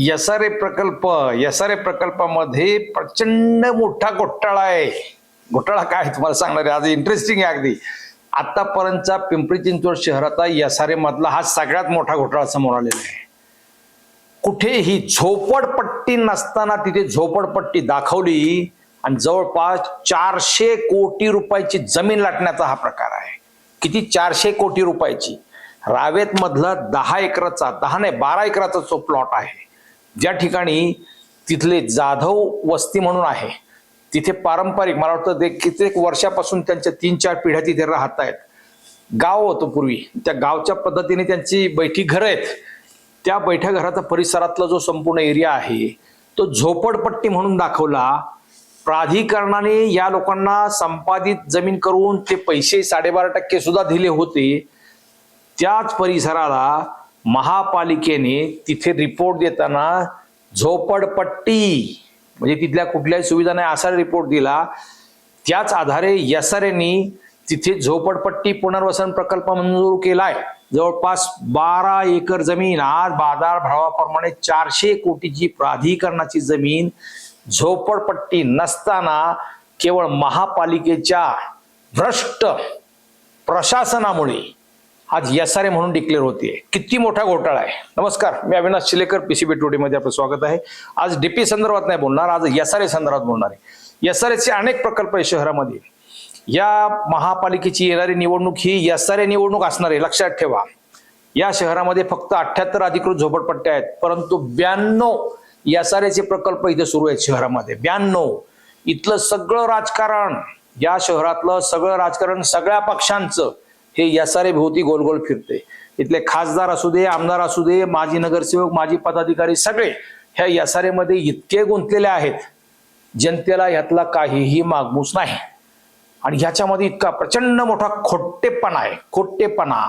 यसारे प्रकल्प यसारे प्रकल्पामध्ये प्रचंड मोठा घोटाळा आहे. घोटाळा काय आहे तुम्हाला सांगणार आहे? आज इंटरेस्टिंग आहे अगदी. आतापर्यंतचा पिंपरी चिंचवड शहराचा यसारे मधला हा सगळ्यात मोठा घोटाळा समोर आलेला आहे. कुठेही झोपडपट्टी नसताना तिथे झोपडपट्टी दाखवली आणि जवळपास चारशे कोटी रुपयाची जमीन लाटण्याचा हा प्रकार आहे. किती? चारशे कोटी रुपयाची. रावेत मधला दहा एकराचा दहा नाही बारा एकराचा जो प्लॉट आहे ज्या ठिकाणी तिथले जाधव वस्ती म्हणून आहे तिथे पारंपरिक मला वाटतं ते कित्येक वर्षापासून त्यांच्या तीन चार पिढ्या तिथे राहत आहेत. गाव होतं पूर्वी. त्या गावच्या पद्धतीने त्यांची बैठी घरं आहेत. त्या बैठ्या घराचा परिसरातला जो संपूर्ण एरिया आहे तो झोपडपट्टी म्हणून दाखवला. प्राधिकरणाने या लोकांना संपादित जमीन करून ते पैसे साडेबारा टक्के सुद्धा दिले होते. त्याच परिसराला महापालिकेने तिथे रिपोर्ट देताना झोपडपट्टी म्हणजे तिथल्या कुठल्याही सुविधा नाही असा रिपोर्ट दिला. त्याच आधारे यसारेंनी तिथे झोपडपट्टी पुनर्वसन प्रकल्प मंजूर केलाय. जवळपास बारा एकर जमीन आज बाजार भावाप्रमाणे चारशे कोटीची प्राधिकरणाची जमीन. झोपडपट्टी नसताना केवळ महापालिकेच्या भ्रष्ट प्रशासनामुळे आज एस आर ए म्हणून डिक्लेअर होते किती मोठा घोटाळा आहे. नमस्कार मी अविनाश शिलेकर पीसीबी टुडेमध्ये आपलं स्वागत आहे. आज डीपी संदर्भात नाही बोलणार आज एस आर ए संदर्भात बोलणार आहे. एस आर एचे अनेक प्रकल्प आहे शहरामध्ये. या महापालिकेची येणारी निवडणूक ही एस आर ए निवडणूक असणार आहे लक्षात ठेवा. या शहरामध्ये फक्त अठ्याहत्तर अधिकृत झोपडपट्ट्या आहेत परंतु ब्याण्णव यस आर एचे प्रकल्प इथे सुरू आहेत शहरामध्ये. ब्याण्णव. इथलं सगळं राजकारण या शहरातलं सगळं राजकारण सगळ्या पक्षांचं. हे यसारे भोवती गोल गोल फिरते. इथले खासदार असू दे आमदार असू दे माजी नगरसेवक माजी पदाधिकारी सगळे ह्या यसारेमध्ये इतके गुंतलेले आहेत. जनतेला यातला काहीही मागमूस नाही. आणि ह्याच्यामध्ये इतका प्रचंड मोठा खोट्टेपणा आहे खोट्टेपणा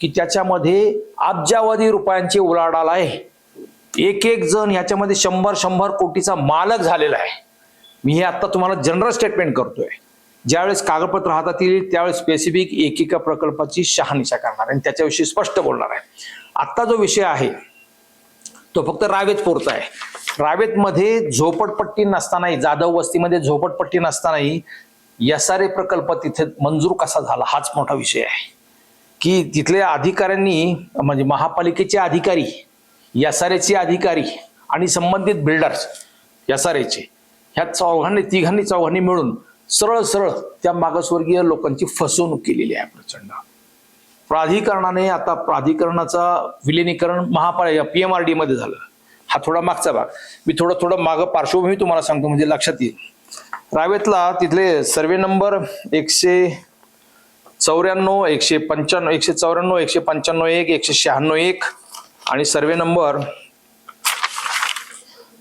की त्याच्यामध्ये अब्जावधी रुपयांची उलाढाल आहे. एक एक जण ह्याच्यामध्ये शंभर शंभर कोटीचा मालक झालेला आहे. मी हे आता तुम्हाला जनरल स्टेटमेंट करतोय. ज्यावेळेस कागदपत्र हातात येईल त्यावेळेस स्पेसिफिक एकेका प्रकल्पाची शहानिशा करणार आणि त्याच्याविषयी स्पष्ट बोलणार आहे. आत्ता जो विषय आहे तो फक्त रावेत पुरता आहे. रावेतमध्ये झोपडपट्टी नसतानाही जाधव वस्तीमध्ये झोपडपट्टी नसतानाही यसारे प्रकल्प तिथे मंजूर कसा झाला हाच मोठा विषय आहे. की तिथल्या अधिकाऱ्यांनी म्हणजे महापालिकेचे अधिकारी यसारेचे अधिकारी आणि संबंधित बिल्डर्स यसारेचे ह्या चौघांनी तिघांनी चौघांनी मिळून सरळ सरळ त्या मागासवर्गीय लोकांची फसवणूक केलेली आहे प्रचंड. प्राधिकरणाने आता प्राधिकरणाचा विलिनीकरण महापालिका पी एम आर डी मध्ये झालं. हा थोडा मागचा भाग. मी थोडं थोडं मागं पार्श्वभूमी तुम्हाला सांगतो म्हणजे लक्षात येईल. रावेतला तिथले सर्वे नंबर एकशे चौऱ्याण्णव एकशे पंच्याण्णव एकशे चौऱ्याण्णव एकशे पंच्याण्णव एक एकशे शहाण्णव एक आणि सर्वे नंबर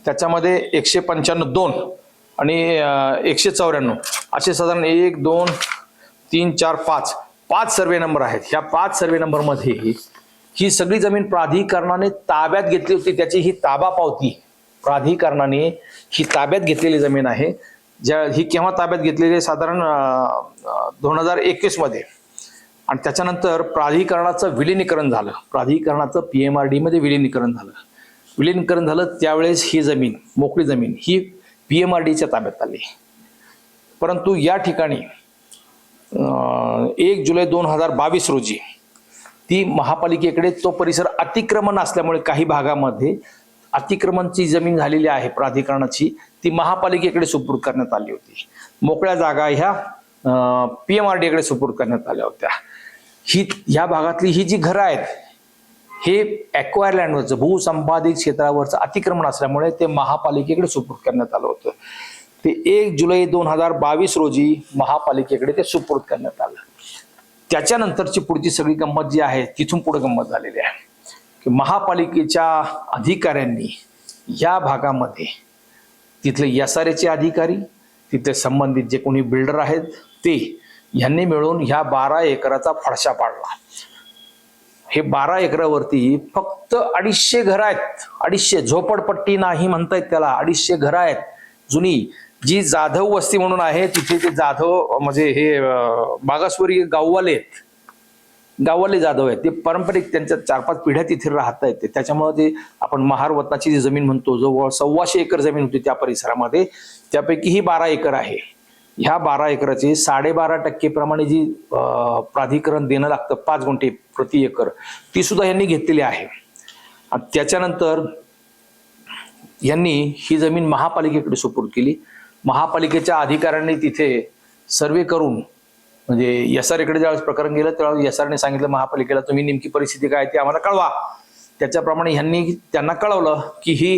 त्याच्यामध्ये एकशे पंच्याण्णव दोन आणि एकशे चौऱ्याण्णव. असे साधारण एक दोन तीन चार पाच. पाच सर्वे नंबर आहेत. ह्या पाच सर्वे नंबरमध्ये ही सगळी जमीन प्राधिकरणाने ताब्यात घेतली होती. त्याची ही ताबा पावती. प्राधिकरणाने ही ताब्यात घेतलेली जमीन आहे. ज्या ही केव्हा ताब्यात घेतलेली आहे? साधारण दोन हजार एकवीसमध्ये आणि त्याच्यानंतर प्राधिकरणाचं विलिनीकरण झालं. प्राधिकरणाचं पी एम आर डीमध्ये विलिनीकरण झालं. विलिनीकरण झालं. त्यावेळेस ही जमीन मोकळी जमीन ही पी एम आर डीच्या ताब्यात आली. परंतु या ठिकाणी एक जुलै दोन हजार बावीस रोजी ती महापालिकेकडे तो परिसर अतिक्रमण असल्यामुळे काही भागामध्ये अतिक्रमणची जमीन झालेली आहे प्राधिकरणाची ती महापालिकेकडे सुपूर्द करण्यात आली होती. मोकळ्या जागा ह्या पी एम आर डीकडे सुपूर्द करण्यात आल्या होत्या. ही ह्या भागातली ही जी घरं आहेत हे ॲक्वायर लँडवरचं भूसंपादित क्षेत्रावरचं अतिक्रमण असल्यामुळे ते महापालिकेकडे सुपूर्द करण्यात आलं होतं. ते एक जुलै दोन हजार बावीस रोजी महापालिकेकडे ते सुपूर्द करण्यात आलं. त्याच्यानंतरची पुढची सगळी गंमत जी आहे तिथून पुढे गंमत झालेली आहे. की महापालिकेच्या अधिकाऱ्यांनी या भागामध्ये तिथले यसारेचे अधिकारी तिथले संबंधित जे कोणी बिल्डर आहेत ते यांनी मिळून ह्या बारा एकराचा फडशा पाडला. हे बारा एकरावरती फक्त अडीचशे घर आहेत. अडीचशे झोपडपट्टी नाही म्हणतायत त्याला अडीचशे घर आहेत. जुनी जी जाधव वस्ती म्हणून आहे तिथे ते जाधव म्हणजे हे अं, मागासवर्गीय गाववाले आहेत गाववाले जाधव आहेत ते पारंपरिक त्यांच्या चार पाच पिढ्या तिथे राहत आहेत. त्याच्यामुळे ते आपण महारवतनाची जी जमीन म्हणतो जवळ सव्वाशे एकर जमीन होती त्या परिसरामध्ये त्यापैकी ही बारा एकर आहे. ह्या बारा एकराची साडेबारा टक्के प्रमाणे जी प्राधिकरण देणं लागतं पाच गुंठे प्रति एकर ती सुद्धा यांनी घेतलेली आहे. त्याच्यानंतर यांनी ही जमीन महापालिकेकडे सुपूर्द केली. महापालिकेच्या अधिकाऱ्यांनी तिथे सर्वे करून म्हणजे एसआरकडे ज्यावेळेस प्रकरण गेलं त्यावेळेस यसारने सांगितलं महापालिकेला तुम्ही नेमकी परिस्थिती काय ती आम्हाला कळवा. त्याच्याप्रमाणे ह्यांनी त्यांना कळवलं की ही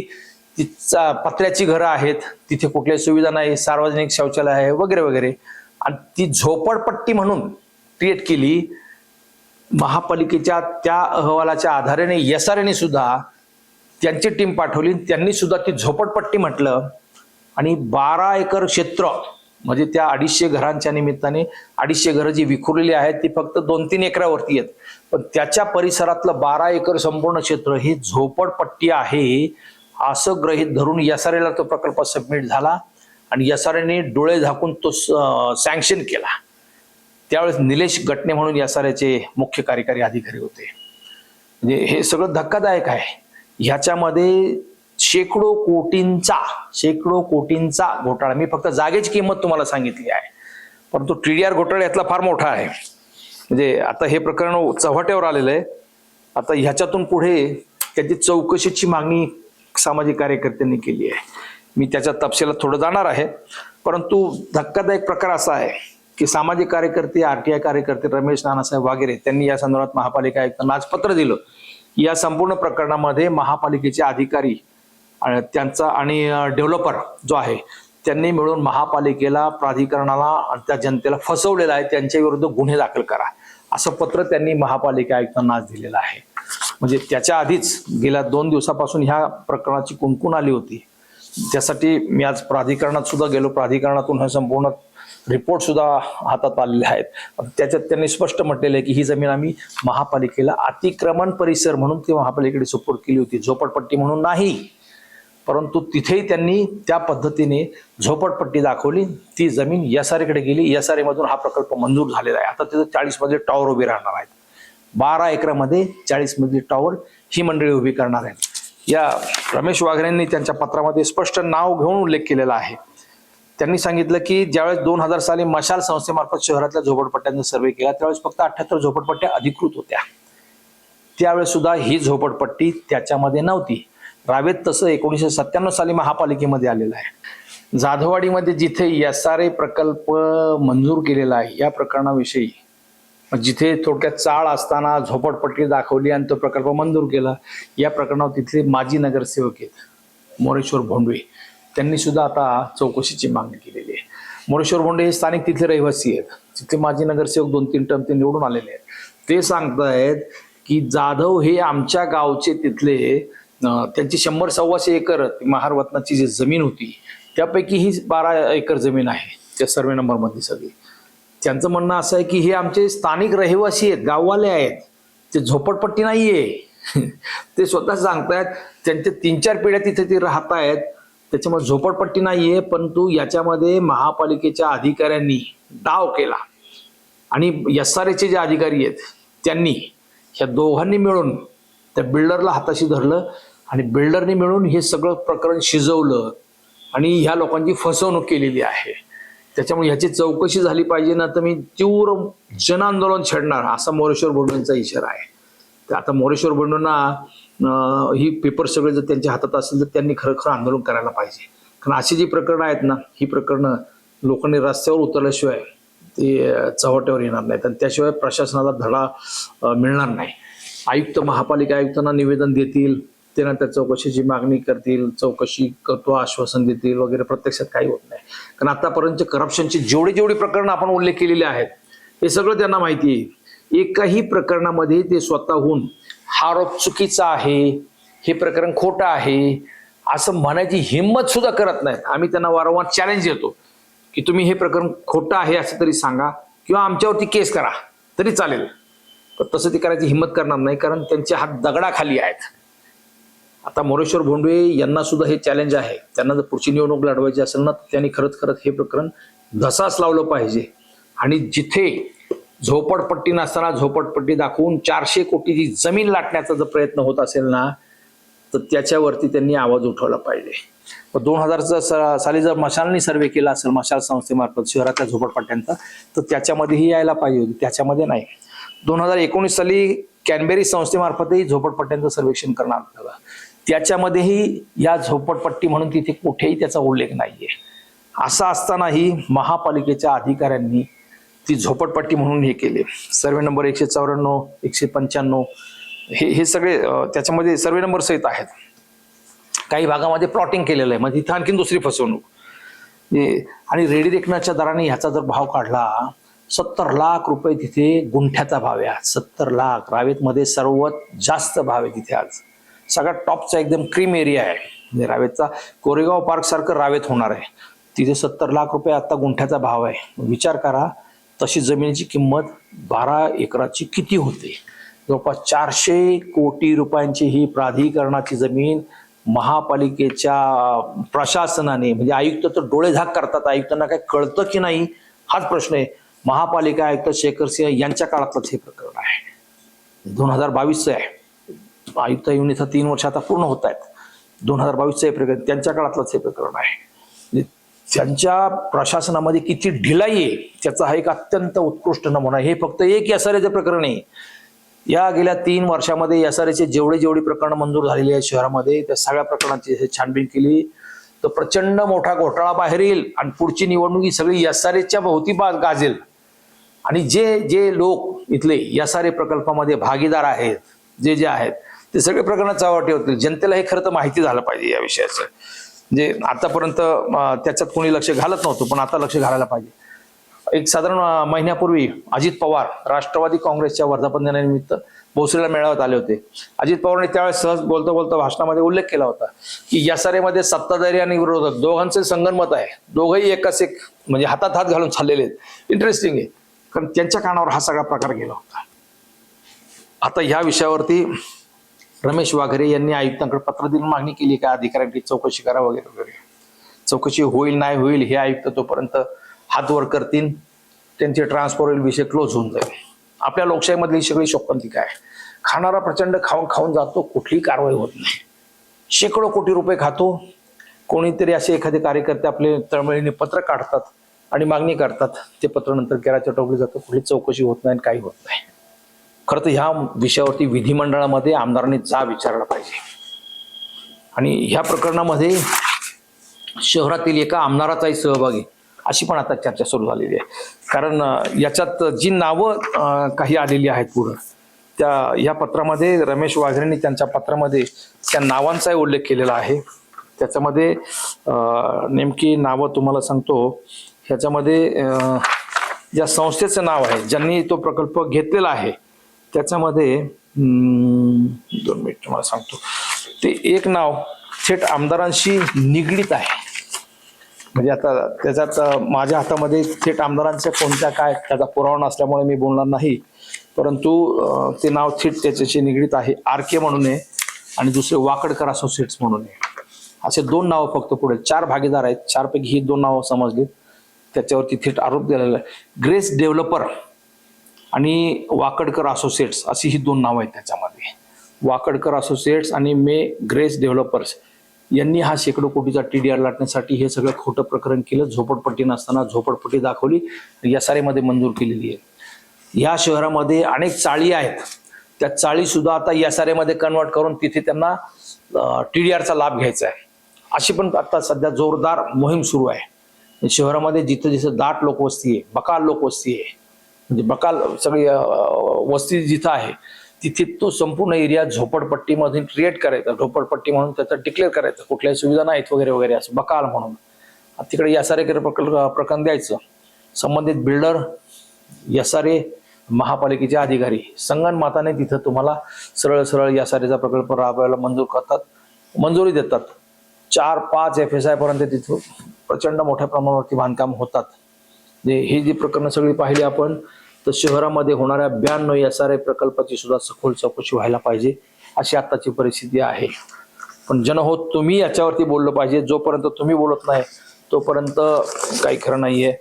तिचा पत्र्याची घरं आहेत तिथे कुठल्याही सुविधा नाही सार्वजनिक शौचालय आहे वगैरे वगैरे. आणि ती झोपडपट्टी म्हणून क्रिएट केली महापालिकेच्या त्या अहवालाच्या आधाराने यसारेने सुद्धा त्यांची टीम पाठवली त्यांनी सुद्धा ती झोपडपट्टी म्हटलं आणि बारा एकर क्षेत्र म्हणजे त्या अडीचशे घरांच्या निमित्ताने अडीचशे घरं जी विखुरलेली आहेत ती फक्त दोन तीन एकरावरती आहेत. पण त्याच्या परिसरातलं बारा एकर संपूर्ण क्षेत्र ही झोपडपट्टी आहे असं गृहीत धरून एसआरएला तो प्रकल्प सबमिट झाला आणि एसआरएने डोळे झाकून तो सँक्शन केला. त्यावेळेस निलेश गटणे म्हणून एसआरएचे मुख्य कार्यकारी अधिकारी होते. म्हणजे हे सगळं धक्कादायक आहे. ह्याच्यामध्ये शेकडो कोटींचा शेकडो कोटींचा घोटाळा. मी फक्त जागेची किंमत तुम्हाला सांगितली आहे. परंतु टीडीआर घोटाळा यातला फार मोठा आहे. म्हणजे आता हे प्रकरण चव्हाट्यावर आलेलं आहे. आता ह्याच्यातून पुढे त्याची चौकशीची मागणी सामाजिक कार्यकर्त्यांनी केली आहे. मी त्याच्या तपशिलात थोडं जाणार आहे. परंतु धक्कादायक प्रकार असा आहे की सामाजिक कार्यकर्ते आरटीआय कार्यकर्ते रमेश नानासाहेब वगैरे त्यांनी या संदर्भात महापालिका आयुक्तांना आज पत्र दिलं. या संपूर्ण प्रकरणामध्ये महापालिकेचे अधिकारी त्यांचा आणि डेव्हलपर जो आहे त्यांनी मिळून महापालिकेला प्राधिकरणाला आणि त्या जनतेला फसवलेला आहे. त्यांच्या विरुद्ध गुन्हे दाखल करा. असं पत्र त्यांनी महापालिका आयुक्तांना आज दिलेलं आहे. म्हणजे त्याच्या आधीच गेल्या दोन दिवसापासून ह्या प्रकरणाची कुणकुण आली होती त्यासाठी मी आज प्राधिकरणात सुद्धा गेलो. प्राधिकरणातून हे संपूर्ण रिपोर्ट सुद्धा हातात आलेले आहेत. त्याच्यात त्यांनी स्पष्ट म्हटलेलं आहे की ही जमीन आम्ही महापालिकेला अतिक्रमण परिसर म्हणून ती महापालिकेकडे सुपूर्द केली होती. झोपडपट्टी म्हणून नाही. परंतु तिथेही त्यांनी त्या पद्धतीने झोपडपट्टी दाखवली. ती जमीन एसआरकडे गेली. एसआरए मधून हा प्रकल्प मंजूर झालेला आहे. आता तिथं चाळीसमध्ये टॉवर उभी राहणार आहेत. बारा एकरामध्ये चाळीस मधली टॉवर ही मंडळी उभी करणार आहेत. या रमेश वाघरेंनी त्यांच्या पत्रामध्ये स्पष्ट नाव घेऊन उल्लेख केलेला आहे. त्यांनी सांगितलं की ज्यावेळेस दोन हजार साली मशाल संस्थेमार्फत शहरातल्या झोपडपट्ट्यांचा सर्वे केला त्यावेळेस फक्त अठ्याहत्तर झोपडपट्ट्या अधिकृत होत्या. त्यावेळेस सुद्धा ही झोपडपट्टी त्याच्यामध्ये नव्हती. रावेत तसं एकोणीसशे सत्त्याण्णव साली महापालिकेमध्ये आलेलं आहे. जाधववाडीमध्ये जिथे एस आर ए प्रकल्प मंजूर केलेला आहे या प्रकरणाविषयी जिथे थोडक्यात चाळ असताना झोपडपट्टी दाखवली आणि तो प्रकल्प मंजूर केला या प्रकरणावर तिथले माजी नगरसेवक आहेत मोरेश्वर भोंडवे. त्यांनी सुद्धा आता चौकशीची मागणी केलेली आहे. मोरेश्वर भोंडे हे स्थानिक तिथले रहिवासी आहेत. तिथले माजी नगरसेवक दोन तीन टर्म ते निवडून आलेले आहेत. ते सांगतायत की जाधव हे आमच्या गावचे तिथले त्यांची शंभर सव्वाशे एकर महार वतनाची जी जमीन होती त्यापैकी ही बारा एकर जमीन आहे त्या सर्वे नंबरमधली सगळी. त्यांचं म्हणणं असं आहे की हे आमचे स्थानिक रहिवासी आहेत गाववाले आहेत ते झोपडपट्टी नाही आहे ते स्वतः सांगतायत त्यांच्या तीन चार पिढ्या तिथे ते राहत आहेत त्याच्यामुळे झोपडपट्टी आहे परंतु याच्यामध्ये महापालिकेच्या अधिकाऱ्यांनी डाव केला. आणि एस आर एचे जे अधिकारी आहेत त्यांनी ह्या दोघांनी मिळून त्या बिल्डरला हाताशी धरलं आणि बिल्डरने मिळून हे सगळं प्रकरण शिजवलं आणि ह्या लोकांची फसवणूक केलेली आहे. त्याच्यामुळे ह्याची चौकशी झाली पाहिजे ना तर मी तीव्र जनआंदोलन छेडणार असा मोरेश्वर बोर्डांचा इशारा आहे. तर आता मोरेश्वर बोर्डांना ही पेपर सगळे जर त्यांच्या हातात असेल तर त्यांनी खरोखर आंदोलन करायला पाहिजे. कारण अशी जी प्रकरणं आहेत ना ही प्रकरणं लोकांनी रस्त्यावर उतरल्याशिवाय ते चव्हाट्यावर येणार नाहीत आणि त्याशिवाय प्रशासनाला धडा मिळणार नाही. आयुक्त महापालिका आयुक्तांना निवेदन देतील त्यानंतर चौकशीची मागणी करतील चौकशी करतो आश्वासन देतील वगैरे प्रत्यक्षात काही होत नाही. कारण आतापर्यंत करप्शनची जेवढी जेवढी प्रकरणं आपण उल्लेख केलेले आहेत हे सगळं त्यांना माहिती आहे. एकाही प्रकरणामध्ये ते स्वतःहून हा आरोप चुकीचा आहे हे प्रकरण खोटं आहे असं म्हणायची हिंमत सुद्धा करत नाहीत. आम्ही त्यांना वारंवार चॅलेंज देतो की तुम्ही हे प्रकरण खोटं आहे असं तरी सांगा किंवा आमच्यावरती केस करा तरी चालेल. पण तसं ते करायची हिंमत करणार नाही कारण त्यांचे हात दगडाखाली आहेत. आता मोरेश्वर भोंडवे यांना सुद्धा हे चॅलेंज आहे. त्यांना जर पुढची निवडणूक लढवायची असेल ना त्यांनी खरंच खरंच हे प्रकरण धसास लावलं पाहिजे. आणि जिथे झोपडपट्टी नसताना झोपडपट्टी दाखवून चारशे कोटीची जमीन लाटण्याचा जर प्रयत्न होत असेल ना तर त्याच्यावरती त्यांनी आवाज उठवला पाहिजे. दोन हजारचा साली जर मशालनी सर्वे केला असेल मशाल संस्थेमार्फत शहरातल्या झोपडपट्ट्यांचा तर त्याच्यामध्येही यायला पाहिजे होती. त्याच्यामध्ये नाही. दोन हजार एकोणीस साली कॅनबेरी संस्थेमार्फतही झोपडपट्ट्यांचं सर्वेक्षण करण्यात आलं. त्याच्यामध्येही या झोपडपट्टी म्हणून तिथे कुठेही त्याचा उल्लेख नाहीये. असं असतानाही महापालिकेच्या अधिकाऱ्यांनी ती झोपडपट्टी म्हणून हे केले. सर्वे नंबर एकशे चौऱ्याण्णव एकशे पंच्याण्णव हे हे सगळे त्याच्यामध्ये सर्वे नंबर सहित आहेत. काही भागामध्ये प्लॉटिंग केलेलं आहे. मग तिथं आणखीन दुसरी फसवणूक. हे- आणि रेडी रेकनाच्या दराने ह्याचा जर भाव काढला सत्तर लाख रुपये तिथे गुंठ्याचा भाव आहे सत्तर लाख. रावेतमध्ये सर्वात जास्त भाव आहे तिथे आज. सगळ्यात टॉपचा एकदम क्रीम एरिया आहे. म्हणजे रावेतचा कोरेगाव पार्क सारखं रावेत होणार आहे. तिथे सत्तर लाख रुपये आता गुंठ्याचा भाव आहे. विचार करा तशी जमिनीची किंमत बारा एकराची किती होते? जवळपास चारशे कोटी रुपयांची ही प्राधिकरणाची जमीन महापालिकेच्या प्रशासनाने म्हणजे आयुक्त तर डोळे झाक करतात. आयुक्तांना काय कळतं की नाही? हाच प्रश्न आहे. महापालिका आयुक्त शेखर सिंह यांच्या काळातलंच हे प्रकरण आहे. दोन हजार बावीसचं आहे. आयुक्त येऊन इथं तीन वर्ष आता पूर्ण होत आहेत. दोन हजार बावीसचं हे प्रकरण त्यांच्या काळातलंच हे प्रकरण आहे. म्हणजे त्यांच्या प्रशासनामध्ये किती ढिलाई आहे त्याचा हा एक अत्यंत उत्कृष्ट नमुना हे फक्त एक यासारेचं प्रकरण आहे. या गेल्या तीन वर्षामध्ये यासारेचे जेवढे जेवढे प्रकरण मंजूर झालेली आहेत शहरामध्ये त्या सगळ्या प्रकरणांची छानबीन केली. तर प्रचंड मोठा घोटाळा बाहेर येईल आणि पुढची निवडणूक ही सगळी यासारेच्या भोवती गाजेल. आणि जे जे लोक इथले यासारे प्रकल्पामध्ये भागीदार आहेत जे जे आहेत ते सगळे प्रकरण चावाटी होतील. जनतेला हे खरं तर माहिती झालं पाहिजे या विषयाचं. म्हणजे आतापर्यंत त्याच्यात कोणी लक्ष घालत नव्हतं पण आता लक्ष घालायला पाहिजे. एक साधारण महिन्यापूर्वी अजित पवार राष्ट्रवादी काँग्रेसच्या वर्धापन दिनानिमित्त भोसरीला मेळाव्यात आले होते. अजित पवारने त्यावेळेस सहज बोलता बोलता भाषणामध्ये उल्लेख केला होता की या सारेमध्ये सत्ताधारी आणि विरोधक दोघांचे संगनमत आहे. दोघंही एकाच एक म्हणजे हातात हात घालून चाललेले आहेत. इंटरेस्टिंग आहे. कारण त्यांच्या कानावर हा सगळा प्रकार गेला होता. आता ह्या विषयावरती रमेश वाघरे यांनी आयुक्तांकडे पत्र देऊन मागणी केली का अधिकाऱ्यांची चौकशी करा वगैरे वगैरे. चौकशी होईल नाही होईल हे आयुक्त तोपर्यंत हात वर करतील. त्यांचे ट्रान्सफर होईल विषय क्लोज होऊन जाईल. आपल्या लोकशाहीमधली सगळी शोकंतिका आहे खाणारा प्रचंड खाऊन खाऊन जातो कुठलीही कारवाई होत नाही. शेकडो कोटी रुपये खातो. कोणीतरी असे एखादे कार्यकर्ते आपले तळमळीने पत्र काढतात आणि मागणी करतात. ते पत्र नंतर केराच्या टोपले जातं कुठली चौकशी होत नाही आणि काही होत नाही. खरं तर ह्या विषयावरती विधिमंडळामध्ये आमदारांनी जा विचारला पाहिजे. आणि ह्या प्रकरणामध्ये शहरातील एका आमदाराचाही सहभागी आहे अशी पण आता चर्चा सुरू झालेली आहे. कारण याच्यात जी नावं काही आलेली आहेत पुढं त्या या पत्रामध्ये रमेश वाघरेंनी त्यांच्या पत्रामध्ये त्या नावांचाही उल्लेख केलेला आहे. त्याच्यामध्ये नेमकी नावं तुम्हाला सांगतो. ह्याच्यामध्ये ज्या संस्थेचं नाव आहे ज्यांनी तो प्रकल्प घेतलेला आहे त्याच्यामध्ये दोन मिनिट तुम्हाला सांगतो. ते एक नाव थेट आमदारांशी निगडीत आहे. म्हणजे आता त्याच्यात माझ्या हातामध्ये थेट आमदारांच्या कोणत्या काय त्याचा पुरावा नसल्यामुळे मी बोलणार नाही. परंतु ते नाव थेट त्याच्याशी निगडीत आहे. आर के म्हणून आहे आणि दुसरे वाकडकर असोसिएट्स म्हणून आहे. असे दोन नावं फक्त पुढे. चार भागीदार आहेत. चारपैकी ही दोन नावं समजली त्याच्यावरती थेट आरोप दिलेला आहे. ग्रेस डेव्हलपर आणि वाकडकर असोसिएट्स अशी ही दोन नावं आहेत त्याच्यामध्ये. वाकडकर असोसिएट्स आणि मे ग्रेस डेव्हलपर्स यांनी हा शेकडो कोटीचा टी डी आर लाटण्यासाठी हे सगळं खोटं प्रकरण केलं झोपडपट्टी नसताना झोपडपट्टी दाखवली यस आर एमध्ये मंजूर केलेली आहे. या शहरामध्ये अनेक चाळी आहेत. त्या चाळी सुद्धा आता आर एमध्ये कन्वर्ट करून तिथे त्यांना टी डी आरचा लाभ घ्यायचा आहे. अशी पण आता सध्या जोरदार मोहीम सुरू आहे. शहरामध्ये जिथं जिथं दाट लोकवस्ती आहे बकाल लोकवस्ती आहे म्हणजे बकाल सगळी वस्ती जिथं आहे तिथे तो संपूर्ण एरिया झोपडपट्टीमध्ये क्रिएट करायचा. झोपडपट्टी म्हणून त्याचं डिक्लेअर करायचं. कुठल्याही सुविधा नाहीत वगैरे वगैरे असं. बकाल म्हणून. तिकडे यासारे प्रकल्प प्रकरण द्यायचं. संबंधित बिल्डर यासारे महापालिकेचे अधिकारी संगणमाताने तिथं तुम्हाला सरळ सरळ यासारेचा प्रकल्प राबवायला मंजूर करतात. मंजुरी देतात. चार पाच एफ एस आय पर्यंत तिथं प्रचंड मोठ्या प्रमाणावरती बांधकाम होतात. जे ही जी प्रकरणं सगळी पाहिली आपण तर शहरामध्ये होणाऱ्या ब्याण्णव एस आर आय प्रकल्पाची सुद्धा सखोल चौकशी व्हायला पाहिजे अशी आत्ताची परिस्थिती आहे. पण जनहोत तुम्ही याच्यावरती बोललं पाहिजे. जोपर्यंत तुम्ही बोलत नाही तोपर्यंत काही खरं नाहीये.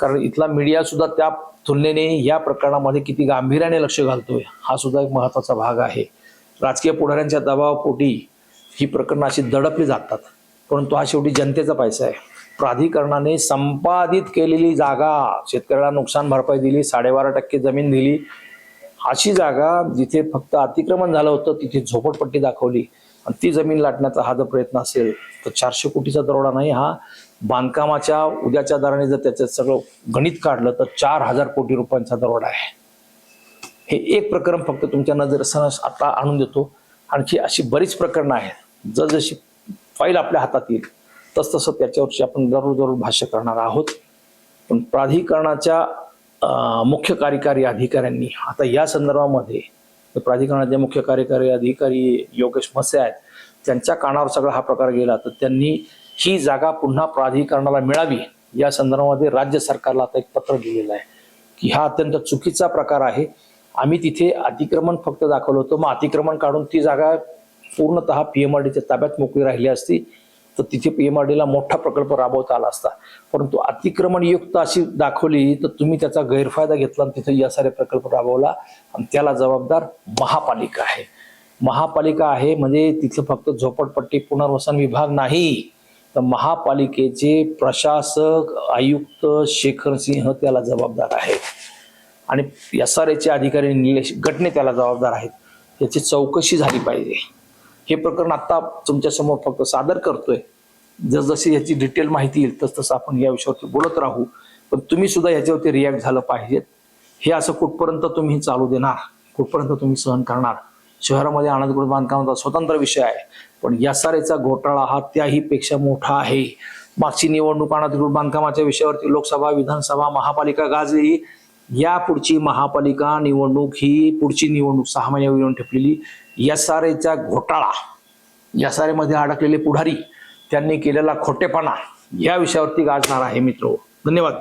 कारण इथला मीडिया सुद्धा त्या तुलनेने या प्रकरणामध्ये किती गांभीर्याने लक्ष घालतोय हा सुद्धा एक महत्त्वाचा भाग आहे. राजकीय पुढाऱ्यांच्या दबावापोटी ही प्रकरणं अशी दडपली जातात. परंतु हा शेवटी जनतेचा पैसा आहे. प्राधिकरणाने संपादित केलेली जागा शेतकऱ्याला नुकसान भरपाई दिली साडेबारा टक्के जमीन दिली. अशी जागा जिथे फक्त अतिक्रमण झालं होतं तिथे झोपडपट्टी दाखवली. आणि ती जमीन लाटण्याचा हा जर प्रयत्न असेल तर चारशे कोटीचा दरोडा नाही हा बांधकामाच्या उद्याच्या दराने जर त्याचं सगळं गणित काढलं तर चार हजार कोटी रुपयांचा दरोडा आहे. हे एक प्रकरण फक्त तुमच्या नजरेसमोर आता आणून देतो. आणखी अशी बरीच प्रकरणं आहेत. जसजशी फाईल आपल्या हातात येईल तस तसं त्याच्यावरची आपण जरूर जरूर भाष्य करणार आहोत. पण प्राधिकरणाच्या मुख्य कार्यकारी अधिकाऱ्यांनी आता या संदर्भामध्ये प्राधिकरणाचे मुख्य कार्यकारी अधिकारी योगेश मसे आहेत त्यांच्या कानावर सगळा हा प्रकार गेला तर त्यांनी ही जागा पुन्हा प्राधिकरणाला मिळावी या संदर्भामध्ये राज्य सरकारला आता एक पत्र लिहिलेलं आहे की हा अत्यंत चुकीचा प्रकार आहे. आम्ही तिथे अतिक्रमण फक्त दाखवलं होतं मग अतिक्रमण काढून ती जागा पूर्णतः पीएमआरडीच्या ताब्यात मोकळी राहिली असती तर तिथे पीएमआरडीला मोठा प्रकल्प राबवता आला असता. परंतु अतिक्रमणयुक्त अशी दाखवली तर तुम्ही त्याचा गैरफायदा घेतला आणि तिथे या सारे प्रकल्प राबवला. आणि त्याला जबाबदार महापालिका आहे. महापालिका आहे म्हणजे तिथे फक्त झोपडपट्टी पुनर्वसन विभाग नाही. तर महापालिकेचे प्रशासक आयुक्त शेखर सिंह त्याला जबाबदार आहेत. आणि एस आर एचे अधिकारी निलेश गटने त्याला जबाबदार आहेत. याची चौकशी झाली पाहिजे. हे प्रकरण आता तुमच्यासमोर फक्त सादर करतोय. जसजशी याची डिटेल माहिती येईल तस तसं आपण या विषयावरती बोलत राहू. पण तुम्ही सुद्धा याच्यावरती रिॲक्ट झालं पाहिजेत. हे असं कुठपर्यंत तुम्ही चालू देणार? कुठपर्यंत तुम्ही सहन करणार? शहरामध्ये अनाधिकृत बांधकामाचा स्वतंत्र विषय आहे. पण यासारेचा घोटाळा हा त्याही पेक्षा मोठा आहे. मागची निवडणूक अनाधिकृत बांधकामाच्या विषयावरती लोकसभा विधानसभा महापालिका गाजली. या पुढची महापालिका निवडणूक ही पुढची निवडणूक सहा महिन्यावर येऊन ठेपलेली. यस आर एचा घोटाळा यस आर एमध्ये अडकलेले पुढारी त्यांनी केलेला खोटेपणा या विषयावरती गाजणार आहे मित्र. धन्यवाद.